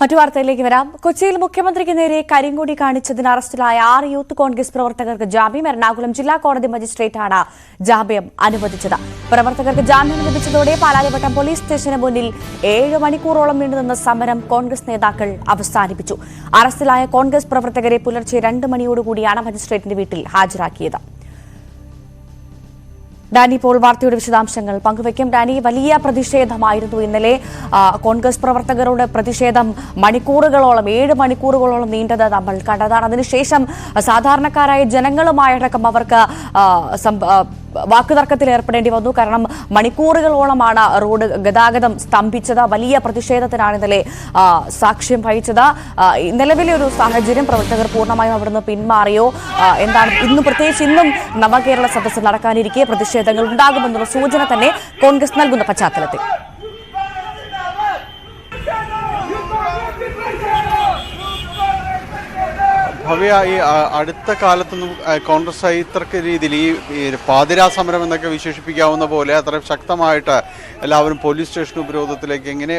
മറ്റു വാർത്തയിലേക്ക് വരാം. കൊച്ചിയിൽ മുഖ്യമന്ത്രിക്ക് നേരെ കരിങ്കൊടി കാണിച്ചതിന് അറസ്റ്റിലായ ആറ് യൂത്ത് കോൺഗ്രസ് പ്രവർത്തകർക്ക് ജാമ്യം. എറണാകുളം ജില്ലാ കോടതി മജിസ്ട്രേറ്റാണ് ജാമ്യം അനുവദിച്ചത്. പ്രവർത്തകർക്ക് ജാമ്യം ലഭിച്ചതോടെ പാലാരിവട്ടം പോലീസ് സ്റ്റേഷന് മുന്നിൽ ഏഴ് മണിക്കൂറോളം നീണ്ടുനിന്ന സമരം കോൺഗ്രസ് നേതാക്കൾ അവസാനിപ്പിച്ചു. അറസ്റ്റിലായ കോൺഗ്രസ് പ്രവർത്തകരെ പുലർച്ചെ രണ്ട് മണിയോടുകൂടിയാണ് മജിസ്ട്രേറ്റിന്റെ വീട്ടിൽ ഹാജരാക്കിയത്. ഡാനി പോൾ വാർത്തയുടെ വിശദാംശങ്ങൾ പങ്കുവയ്ക്കും. ഡാനി വലിയ പ്രതിഷേധമായിരുന്നു ഇന്നലെ. കോൺഗ്രസ് പ്രവർത്തകരുടെ പ്രതിഷേധം മണിക്കൂറുകളോളം ഏഴ് മണിക്കൂറുകളോളം നീണ്ടത് നമ്മൾ കണ്ടതാണ്. അതിനുശേഷം സാധാരണക്കാരായ ജനങ്ങളുമായടക്കം അവർക്ക് വാക്കുതർക്കത്തിൽ ഏർപ്പെടേണ്ടി വന്നു. കാരണം മണിക്കൂറുകളോളമാണ് റോഡ് ഗതാഗതം സ്തംഭിച്ചത്. വലിയ പ്രതിഷേധത്തിനാണ് ഇന്നലെ സാക്ഷ്യം വഹിച്ചത്. നിലവിലെ ഒരു സാഹചര്യം പ്രവർത്തകർ പൂർണമായും അവിടുന്ന് പിന്മാറിയോ? ആ, എന്താണ് ഇന്ന് പ്രത്യേകിച്ച് ഇന്നും നവകേരള സദസ്സ് നടക്കാനിരിക്കെ പ്രതിഷേധങ്ങൾ ഉണ്ടാകുമെന്നുള്ള സൂചന തന്നെ കോൺഗ്രസ് നൽകുന്ന പശ്ചാത്തലത്തിൽ. ഭവ്യ ഈ അടുത്ത കാലത്തൊന്നും കോൺഗ്രസ് ഇത്രക്ക് രീതിയിൽ ഈ പാതിരാ സമരം എന്നൊക്കെ വിശേഷിപ്പിക്കാവുന്ന പോലെ അത്ര ശക്തമായിട്ട് എല്ലാവരും പോലീസ് സ്റ്റേഷൻ ഉപരോധത്തിലേക്ക് എങ്ങനെ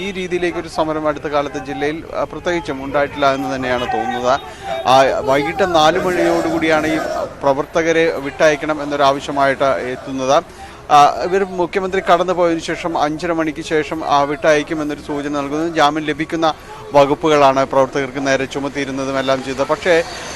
ഈ രീതിയിലേക്ക് ഒരു സമരം അടുത്ത കാലത്ത് ജില്ലയിൽ പ്രത്യേകിച്ചും ഉണ്ടായിട്ടില്ല എന്ന് തന്നെയാണ് തോന്നുന്നത്. വൈകിട്ട് നാല് മണിയോടുകൂടിയാണ് ഈ പ്രവർത്തകരെ വിട്ടയക്കണം എന്നൊരാവശ്യമായിട്ട് എത്തുന്നത്. ഇവർ മുഖ്യമന്ത്രി കടന്നു പോയതിനു ശേഷം അഞ്ചര മണിക്ക് ശേഷം വിട്ടയക്കുമെന്നൊരു സൂചന നൽകുന്നു. ജാമ്യം ലഭിക്കുന്ന വകുപ്പുകളാണ് പ്രവർത്തകർക്ക് നേരെ ചുമത്തിയിരുന്നതും എല്ലാം ചെയ്തത്. പക്ഷേ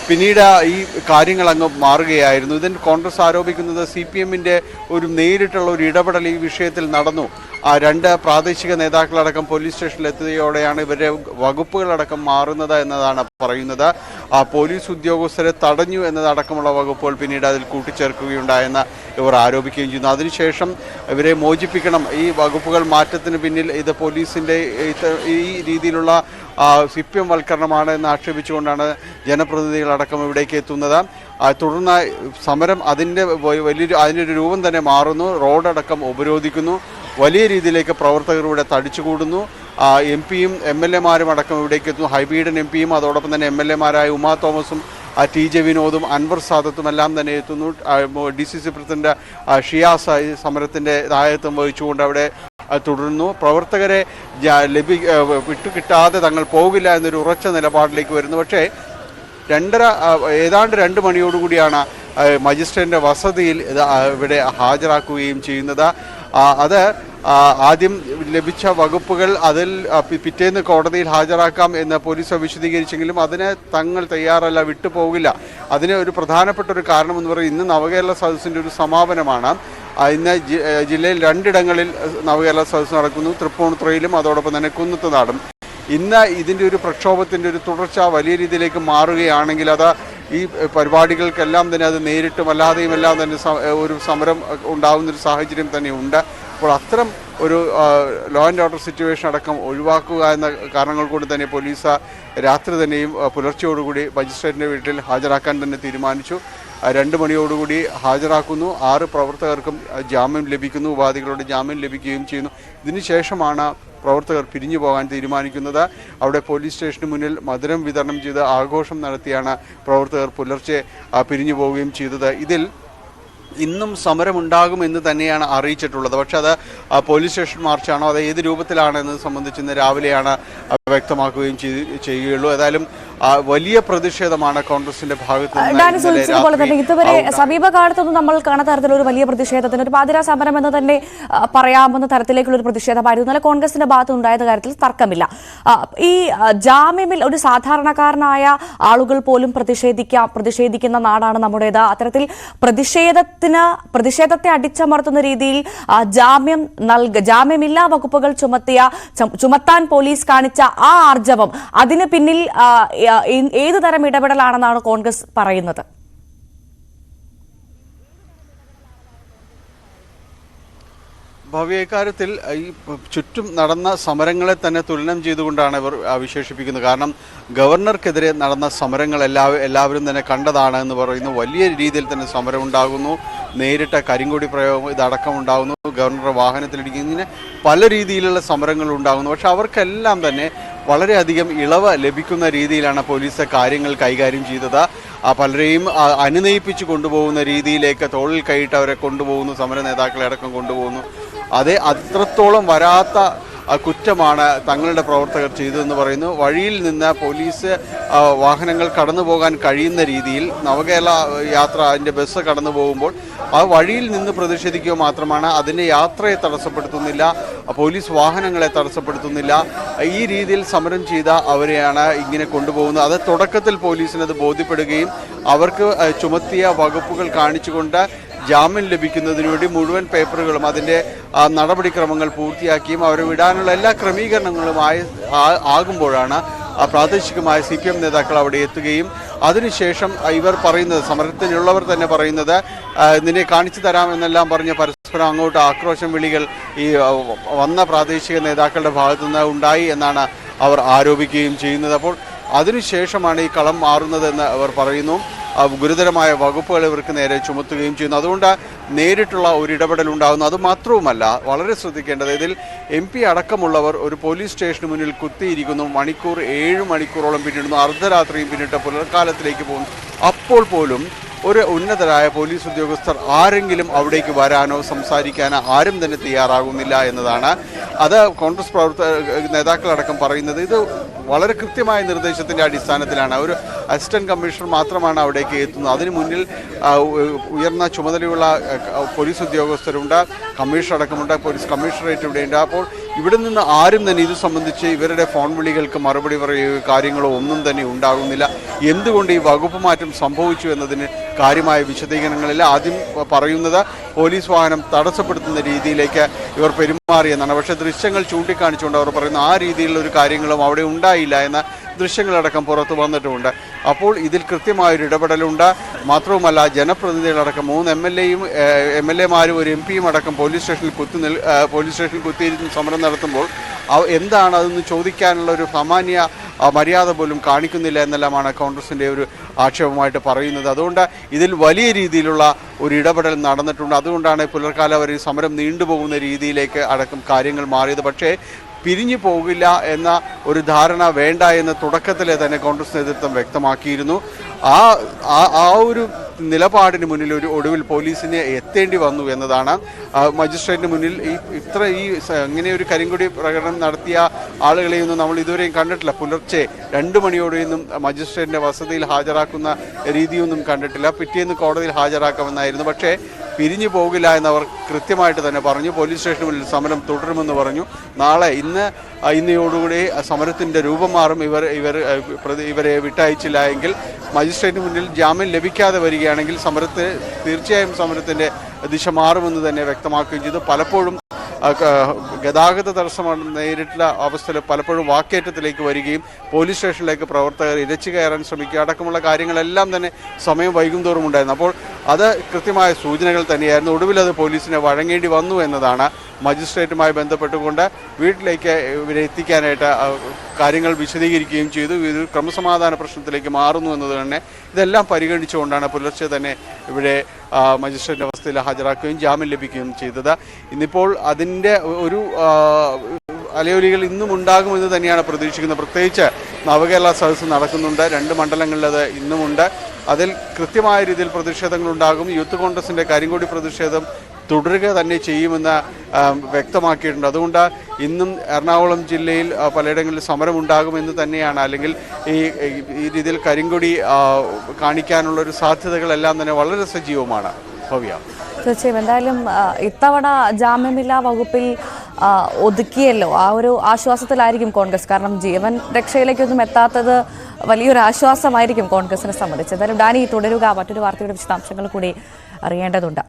പിന്നീട് ഈ കാര്യങ്ങൾ അങ്ങ് മാറുകയായിരുന്നു. ഇതിന് കോൺഗ്രസ് ആരോപിക്കുന്നത് സി പി എമ്മിന്റെ ഒരു നേരിട്ടുള്ള ഒരു ഇടപെടൽ ഈ വിഷയത്തിൽ നടന്നു. ആ രണ്ട് പ്രാദേശിക നേതാക്കളടക്കം പോലീസ് സ്റ്റേഷനിൽ എത്തുകയോടെയാണ് ഇവരുടെ വകുപ്പുകളടക്കം മാറുന്നത് എന്നതാണ് പറയുന്നത്. ആ പോലീസ് ഉദ്യോഗസ്ഥരെ തടഞ്ഞു എന്നതടക്കമുള്ള വകുപ്പുകൾ പിന്നീട് അതിൽ കൂട്ടിച്ചേർക്കുകയുണ്ടായെന്ന് ഇവർ ആരോപിക്കുകയും ചെയ്യുന്നു. അതിനുശേഷം ഇവരെ മോചിപ്പിക്കണം. ഈ വകുപ്പുകൾ മാറ്റത്തിന് പിന്നിൽ ഇത് പോലീസിന്റെ ഈ രീതിയിലുള്ള സി പി എം വൽക്കരണമാണ് എന്ന് ആക്ഷേപിച്ചുകൊണ്ടാണ് ജനപ്രതിനിധികളടക്കം ഇവിടേക്ക് എത്തുന്നത്. തുടർന്ന് സമരം അതിന്റെ വലിയൊരു അതിന്റെ രൂപം തന്നെ മാറുന്നു. റോഡടക്കം ഉപരോധിക്കുന്നു. വലിയ രീതിയിലേക്ക് പ്രവർത്തകർ ഇവിടെ തടിച്ചുകൂടുന്നു. എം പിയും എം എൽ എമാരും അടക്കം ഇവിടേക്ക് എത്തുന്നു. ഹൈബീഡൻ എം പിയും അതോടൊപ്പം തന്നെ എം എൽ എമാരായ ഉമാ തോമസും ടി ജെ വിനോദും അൻവർ സാദത്തും എല്ലാം തന്നെ എത്തുന്നു. D C C president Shiyas സമരത്തിന്റെ ദായത്വം വഹിച്ചുകൊണ്ട് അവിടെ തുടരുന്നു. പ്രവർത്തകരെ ലഭി വിട്ടുകിട്ടാതെ തങ്ങൾ പോകില്ല എന്നൊരു ഉറച്ച നിലപാടിലേക്ക് വരുന്നു. പക്ഷേ രണ്ടര ഏതാണ്ട് രണ്ട് മണിയോടുകൂടിയാണ് മജിസ്ട്രേറ്റിന്റെ വസതിയിൽ ഇവിടെ ഹാജരാക്കുകയും ചെയ്യുന്നത്. അത് ആദ്യം ലഭിച്ച വകുപ്പുകൾ അതിൽ പിറ്റേന്ന് കോടതിയിൽ ഹാജരാക്കാം എന്ന് പോലീസ് വിശദീകരിച്ചെങ്കിലും അതിന് തങ്ങൾ തയ്യാറല്ല വിട്ടുപോകില്ല. അതിന് ഒരു പ്രധാനപ്പെട്ട ഒരു കാരണം എന്ന് പറയുന്നത് ഇന്ന് നവകേരള സദസ്സിന്റെ ഒരു സമാപനമാണ്. ഇന്ന് ജില്ലയിൽ രണ്ടിടങ്ങളിൽ നവകേരള സദസ്സ് നടക്കുന്നു. തൃപ്പൂണിത്തുറയിലും അതോടൊപ്പം തന്നെ കുന്നത്തുനാടും. ഇന്ന് ഇതിന്റെ ഒരു പ്രക്ഷോഭത്തിന്റെ ഒരു തുടർച്ച വലിയ രീതിയിലേക്ക് മാറുകയാണെങ്കിൽ അത് ഈ പരിപാടികൾക്കെല്ലാം തന്നെ അത് നേരിട്ടും അല്ലാതെയും എല്ലാം തന്നെ ഒരു സമരം ഉണ്ടാകുന്നൊരു സാഹചര്യം തന്നെ ഉണ്ട്. അപ്പോൾ അത്തരം ഒരു ലോ ആൻഡ് ഓർഡർ സിറ്റുവേഷൻ അടക്കം ഒഴിവാക്കുക എന്ന കാരണങ്ങൾ കൊണ്ട് തന്നെ പോലീസ് രാത്രി തന്നെയും പുലർച്ചയോടുകൂടി മജിസ്ട്രേറ്റിന്റെ വീട്ടിൽ ഹാജരാക്കാൻ തന്നെ തീരുമാനിച്ചു. രണ്ട് മണിയോടുകൂടി ഹാജരാക്കുന്നു. ആറ് പ്രവർത്തകർക്കും ജാമ്യം ലഭിക്കുന്നു. ഉപാധികളോട് ജാമ്യം ലഭിക്കുകയും ചെയ്യുന്നു. ഇതിനുശേഷമാണ് പ്രവർത്തകർ പിരിഞ്ഞു പോകാൻ തീരുമാനിക്കുന്നത്. അവിടെ പോലീസ് സ്റ്റേഷന് മുന്നിൽ മധുരം വിതരണം ചെയ്ത് ആഘോഷം നടത്തിയാണ് പ്രവർത്തകർ പുലർച്ചെ പിരിഞ്ഞു പോവുകയും ചെയ്തത്. ഇതിൽ ഇന്നും സമരമുണ്ടാകും എന്ന് തന്നെയാണ് അറിയിച്ചിട്ടുള്ളത്. പക്ഷേ അത് പോലീസ് സ്റ്റേഷൻ മാർച്ചാണോ അത് ഏത് രൂപത്തിലാണ് എന്നത് സംബന്ധിച്ച് ഇന്ന് രാവിലെയാണ് വ്യക്തമാക്കുകയും ചെയ്യുകയുള്ളൂ. ഏതായാലും വലിയ പ്രതിഷേധമാണ് കോൺഗ്രസിന്റെ ഭാഗത്ത് ഇതുവരെ. സമീപകാലത്തൊന്നും നമ്മൾ കാണാത്ത തരത്തിലൊരു വലിയ പ്രതിഷേധത്തിന് ഒരു പാതിരാ സമരം എന്ന് തന്നെ പറയാമെന്ന പറയാവുന്ന തരത്തിലേക്കുള്ള ഒരു പ്രതിഷേധമായിരുന്നു. എന്നാൽ കോൺഗ്രസിന്റെ ഭാഗത്ത് ഉണ്ടായത് കാര്യത്തിൽ തർക്കമില്ല. ഈ ജാമ്യമിൽ ഒരു സാധാരണക്കാരനായ ആളുകൾ പോലും പ്രതിഷേധിക്കാം പ്രതിഷേധിക്കുന്ന നാടാണ് നമ്മുടേത്. അത്തരത്തിൽ പ്രതിഷേധത്തിന് പ്രതിഷേധത്തെ അടിച്ചമർത്തുന്ന രീതിയിൽ ജാമ്യം നൽക ജാമ്യമില്ലാ വകുപ്പുകൾ ചുമത്തിയ ചുമത്താൻ പോലീസ് കാണിച്ച ആ ആർജവം അതിന് പിന്നിൽ ഏത് തരം ഇടപെടലാണെന്നാണ് കോൺഗ്രസ് പറയുന്നത്? ഭവ്യ ഇക്കാര്യത്തിൽ ഈ ചുറ്റും നടന്ന സമരങ്ങളെ തന്നെ തുലനം ചെയ്തുകൊണ്ടാണ് ഇവർ വിശേഷിപ്പിക്കുന്നത്. കാരണം ഗവർണർക്കെതിരെ നടന്ന സമരങ്ങൾ എല്ലാ എല്ലാവരും തന്നെ കണ്ടതാണ് എന്ന് പറയുന്നു. വലിയ രീതിയിൽ തന്നെ സമരം ഉണ്ടാകുന്നു നേരിട്ട കരിങ്കൊടി പ്രയോഗം ഇതടക്കം ഉണ്ടാകുന്നു. ഗവർണറുടെ വാഹനത്തിലിടിക്കുന്നു. പല രീതിയിലുള്ള സമരങ്ങൾ ഉണ്ടാകുന്നു. പക്ഷെ അവർക്കെല്ലാം തന്നെ വളരെയധികം ഇളവ് ലഭിക്കുന്ന രീതിയിലാണ് പോലീസ് കാര്യങ്ങൾ കൈകാര്യം ചെയ്തത്. പലരെയും അനുനയിപ്പിച്ച് കൊണ്ടുപോകുന്ന രീതിയിലേക്ക് തോളിൽ കൈയിട്ട് അവരെ കൊണ്ടുപോകുന്നു. സമര നേതാക്കളെ അടക്കം കൊണ്ടുപോകുന്നു. അതേ അത്രത്തോളം വരാത്ത കുറ്റമാണ് തങ്ങളുടെ പ്രവർത്തകർ ചെയ്തതെന്ന് പറയുന്നു. വഴിയിൽ നിന്ന് പോലീസ് വാഹനങ്ങൾ കടന്നു പോകാൻ കഴിയുന്ന രീതിയിൽ നവകേരള യാത്ര അതിന്റെ ബസ് കടന്നു പോകുമ്പോൾ ആ വഴിയിൽ നിന്ന് പ്രതിഷേധിക്കുക മാത്രമാണ്. അതിന്റെ യാത്രയെ തടസ്സപ്പെടുത്തുന്നില്ല പോലീസ് വാഹനങ്ങളെ തടസ്സപ്പെടുത്തുന്നില്ല. ഈ രീതിയിൽ സമരം ചെയ്ത അവരെയാണ് ഇങ്ങനെ കൊണ്ടുപോകുന്നത്. അത് തുടക്കത്തിൽ പോലീസിനത് ബോധ്യപ്പെടുകയും അവർക്ക് ചുമത്തിയ വകുപ്പുകൾ കാണിച്ചുകൊണ്ട് ജാമ്യം ലഭിക്കുന്നതിന് വേണ്ടി മുഴുവൻ പേപ്പറുകളും അതിന്റെ നടപടിക്രമങ്ങൾ പൂർത്തിയാക്കിയും അവരെ വിടാനുള്ള എല്ലാ ക്രമീകരണങ്ങളും ആയി ആകുമ്പോഴാണ് പ്രാദേശികമായ സി പി എം നേതാക്കൾ അവിടെ എത്തുകയും അതിനുശേഷം ഇവർ പറയുന്നത് സമരത്തിനുള്ളവർ തന്നെ പറയുന്നത് നിന്നെ കാണിച്ചു തരാം എന്നെല്ലാം പറഞ്ഞ് പരസ്പരം അങ്ങോട്ട് ആക്രോശം വിളികൾ ഈ വന്ന പ്രാദേശിക നേതാക്കളുടെ ഭാഗത്തു നിന്ന് ഉണ്ടായി എന്നാണ് അവർ ആരോപിക്കുകയും ചെയ്യുന്നത്. അപ്പോൾ അതിനുശേഷമാണ് ഈ കളം മാറുന്നതെന്ന് അവർ പറയുന്നു. ഗുരുതരമായ വകുപ്പുകൾ ഇവർക്ക് നേരെ ചുമത്തുകയും ചെയ്യുന്നു. അതുകൊണ്ട് നേരിട്ടുള്ള ഒരു ഇടപെടൽ ഉണ്ടാകുന്നു. അത് മാത്രവുമല്ല വളരെ ശ്രദ്ധിക്കേണ്ടത് ഇതിൽ എം പി അടക്കമുള്ളവർ ഒരു പോലീസ് സ്റ്റേഷന് മുന്നിൽ കുത്തിയിരിക്കുന്നു. മണിക്കൂർ ഏഴ് മണിക്കൂറോളം പിന്നിടുന്നു. അർദ്ധരാത്രിയും പിന്നിട്ട് പുലർക്കാലത്തിലേക്ക് പോകും അപ്പോൾ പോലും ഒരു ഉന്നതരായ പോലീസ് ഉദ്യോഗസ്ഥർ ആരെങ്കിലും അവിടേക്ക് വരാനോ സംസാരിക്കാനോ ആരും തന്നെ തയ്യാറാകുന്നില്ല എന്നതാണ്. അത് കോൺഗ്രസ് പ്രവർത്തക നേതാക്കളടക്കം പറയുന്നത്. ഇത് വളരെ കൃത്യമായ നിർദ്ദേശത്തിന്റെ അടിസ്ഥാനത്തിലാണ്. ഒരു അസിസ്റ്റന്റ് കമ്മീഷണർ മാത്രമാണ് അവിടേക്ക് എത്തുന്നത്. അതിനു മുന്നിൽ ഉയർന്ന ചുമതലയുള്ള പോലീസ് ഉദ്യോഗസ്ഥരുണ്ട് കമ്മീഷണർ അടക്കമുണ്ട് പോലീസ് കമ്മീഷണറേറ്റ് ഇവിടെയുണ്ട്. അപ്പോൾ ഇവിടെ നിന്ന് ആരും തന്നെ ഇത് സംബന്ധിച്ച് ഇവരുടെ ഫോൺ വിളികൾക്ക് മറുപടി പറയുകയോ കാര്യങ്ങളോ ഒന്നും തന്നെ ഉണ്ടാകുന്നില്ല. എന്തുകൊണ്ട് ഈ വകുപ്പ് മാറ്റം സംഭവിച്ചു എന്നതിന് കാര്യമായ വിശദീകരണങ്ങളിൽ ആദ്യം പറയുന്നത് പോലീസ് വാഹനം തടസ്സപ്പെടുത്തുന്ന രീതിയിലേക്ക് ഇവർ പെരുമാറിയെന്നാണ് പക്ഷെ ദൃശ്യങ്ങൾ ചൂണ്ടിക്കാണിച്ചുകൊണ്ട് അവർ പറയുന്ന ആ രീതിയിലുള്ള ഒരു കാര്യങ്ങളും അവിടെ ഉണ്ടായില്ല എന്ന ദൃശ്യങ്ങളടക്കം പുറത്തു വന്നിട്ടുമുണ്ട് അപ്പോൾ ഇതിൽ കൃത്യമായൊരു ഇടപെടലുണ്ട്. മാത്രവുമല്ല ജനപ്രതിനിധികളടക്കം മൂന്ന് എം എൽ എയും എം എൽ എമാരും ഒരു എം പിയും അടക്കം പോലീസ് സ്റ്റേഷനിൽ കുത്തി പോലീസ് സ്റ്റേഷനിൽ കുത്തിയിരുന്ന് സമരം നടത്തുമ്പോൾ എന്താണ് അതെന്ന് ചോദിക്കാനുള്ള ഒരു സാമാന്യ മര്യാദ പോലും കാണിക്കുന്നില്ല എന്നെല്ലാമാണ് കോൺഗ്രസിന്റെ ഒരു ആക്ഷേപമായിട്ട് പറയുന്നത്. അതുകൊണ്ട് ഇതിൽ വലിയ രീതിയിലുള്ള ഒരു ഇടപെടൽ നടന്നിട്ടുണ്ട്. അതുകൊണ്ടാണ് പുലർക്കാലം വരെ സമരം നീണ്ടുപോകുന്ന രീതിയിലേക്ക് അടക്കം കാര്യങ്ങൾ മാറിയത്. പക്ഷേ പിരിഞ്ഞു പോകില്ല എന്ന ഒരു ധാരണ വേണ്ട എന്ന് തുടക്കത്തിലെ തന്നെ കോൺഗ്രസ് നേതൃത്വം വ്യക്തമാക്കിയിരുന്നു. ആ ആ- ഒരു നിലപാടിന് മുന്നിൽ ഒരു ഒടുവിൽ പോലീസിനെ എത്തേണ്ടി വന്നു എന്നതാണ് മജിസ്ട്രേറ്റിന് മുന്നിൽ ഈ ഇത്ര ഈ ഇങ്ങനെ ഒരു കരിങ്കൊടി പ്രകടനം നടത്തിയ ആളുകളെയൊന്നും നമ്മൾ ഇതുവരെയും കണ്ടിട്ടില്ല. പുലർച്ചെ രണ്ട് മണിയോടെയൊന്നും മജിസ്ട്രേറ്റിന്റെ വസതിയിൽ ഹാജരാക്കുന്ന രീതിയൊന്നും കണ്ടിട്ടില്ല. പിറ്റേന്ന് കോടതിയിൽ ഹാജരാക്കാമെന്നായിരുന്നു. പക്ഷേ പിരിഞ്ഞു പോകില്ല എന്നവർ കൃത്യമായിട്ട് തന്നെ പറഞ്ഞു. പോലീസ് സ്റ്റേഷന് മുന്നിൽ സമരം തുടരുമെന്ന് പറഞ്ഞു. നാളെ ഇന്ന് ഇന്നയോടുകൂടി സമരത്തിന്റെ രൂപം മാറും. ഇവർ ഇവർ ഇവരെ വിട്ടയച്ചില്ല എങ്കിൽ മജിസ്ട്രേറ്റിന് മുന്നിൽ ജാമ്യം ലഭിക്കാതെ വരികയാണെങ്കിൽ സമരത്തെ തീർച്ചയായും സമരത്തിന്റെ ദിശ മാറുമെന്ന് തന്നെ വ്യക്തമാക്കുകയും ചെയ്തു. പലപ്പോഴും ഗതാഗത തടസ്സമാണ് നേരിട്ടുള്ള അവസ്ഥയിൽ പലപ്പോഴും വാക്കേറ്റത്തിലേക്ക് വരികയും പോലീസ് സ്റ്റേഷനിലേക്ക് പ്രവർത്തകർ ഇരച്ചു കയറാൻ ശ്രമിക്കുക അടക്കമുള്ള കാര്യങ്ങളെല്ലാം തന്നെ സമയം വൈകുന്തോറും ഉണ്ടായിരുന്നു. അപ്പോൾ അത് കൃത്യമായ സൂചനകൾ തന്നെയായിരുന്നു. ഒടുവിൽ അത് പോലീസിനെ വഴങ്ങേണ്ടി വന്നു എന്നതാണ് മജിസ്ട്രേറ്റുമായി ബന്ധപ്പെട്ടുകൊണ്ട് വീട്ടിലേക്ക് ഇവരെ എത്തിക്കാനായിട്ട് കാര്യങ്ങൾ വിശദീകരിക്കുകയും ചെയ്തു. ഇത് ക്രമസമാധാന പ്രശ്നത്തിലേക്ക് മാറുന്നു എന്നത് തന്നെ ഇതെല്ലാം പരിഗണിച്ചുകൊണ്ടാണ് പുലർച്ചെ തന്നെ ഇവിടെ മജിസ്ട്രേറ്റിന്റെ അവസ്ഥയിൽ ഹാജരാക്കുകയും ജാമ്യം ലഭിക്കുകയും ചെയ്തത്. ഇന്നിപ്പോൾ അതിന്റെ ഒരു അലയൊലികൾ ഇന്നും ഉണ്ടാകുമെന്ന് തന്നെയാണ് പ്രതീക്ഷിക്കുന്നത്. പ്രത്യേകിച്ച് നവകേരള സദസ്സ് നടക്കുന്നുണ്ട്. രണ്ട് മണ്ഡലങ്ങളിലത് ഇന്നുമുണ്ട്. അതിൽ കൃത്യമായ രീതിയിൽ പ്രതിഷേധങ്ങൾ ഉണ്ടാകും. യൂത്ത് കോൺഗ്രസിന്റെ കരിങ്കൊടി പ്രതിഷേധം തുടരുക തന്നെ ചെയ്യുമെന്ന് വ്യക്തമാക്കിയിട്ടുണ്ട്. അതുകൊണ്ട് ഇന്നും എറണാകുളം ജില്ലയിൽ പലയിടങ്ങളിൽ സമരമുണ്ടാകുമെന്ന് തന്നെയാണ്. അല്ലെങ്കിൽ ഈ ഈ- രീതിയിൽ കരിങ്കൊടി കാണിക്കാനുള്ള ഒരു സാധ്യതകളെല്ലാം തന്നെ വളരെ സജീവമാണ്. ഭവ്യ. തീർച്ചയായും. എന്തായാലും ഇത്തവണ ജാമ്യമില്ലാ വകുപ്പിൽ ഒതുക്കിയല്ലോ. ആ ഒരു ആശ്വാസത്തിലായിരിക്കും കോൺഗ്രസ്. കാരണം ജീവൻ രക്ഷയിലേക്കൊന്നും എത്താത്തത് വലിയൊരു ആശ്വാസമായിരിക്കും കോൺഗ്രസിനെ സംബന്ധിച്ച്. എന്തായാലും ഡാനി തുടരുക. മറ്റൊരു വാർത്തയുടെ വിശദാംശങ്ങൾ കൂടി അറിയേണ്ടതുണ്ട്.